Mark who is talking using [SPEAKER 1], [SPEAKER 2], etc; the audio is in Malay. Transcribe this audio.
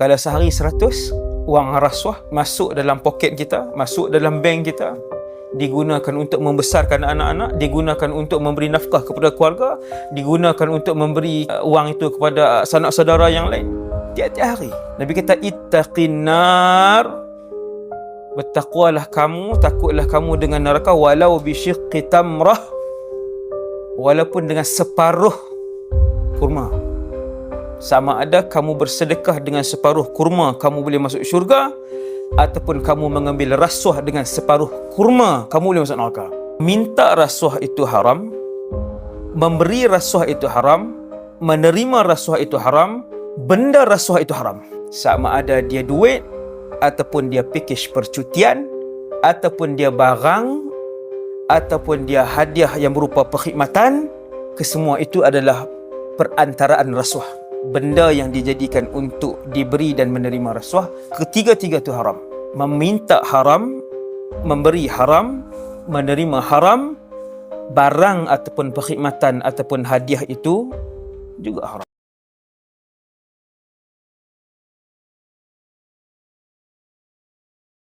[SPEAKER 1] Kalau sehari 100 wang rasuah masuk dalam poket kita, masuk dalam bank kita, digunakan untuk membesarkan anak-anak, digunakan untuk memberi nafkah kepada keluarga, digunakan untuk memberi uh, wang itu kepada sanak saudara yang lain. Tiap-tiap hari. Nabi kata ittaqin nar Bertakwalah kamu, takutlah kamu dengan neraka walau bisyiqqi tamrah walaupun dengan separuh kurma sama ada kamu bersedekah dengan separuh kurma kamu boleh masuk syurga ataupun kamu mengambil rasuah dengan separuh kurma kamu boleh masuk neraka? Minta rasuah itu haram memberi rasuah itu haram menerima rasuah itu haram benda rasuah itu haram. Sama ada dia duit ataupun dia package percutian ataupun dia barang ataupun dia hadiah yang berupa perkhidmatan kesemua itu adalah perantaraan rasuah benda yang dijadikan untuk diberi dan menerima rasuah ketiga-tiga itu haram. Meminta haram memberi haram menerima haram barang ataupun perkhidmatan ataupun hadiah itu juga haram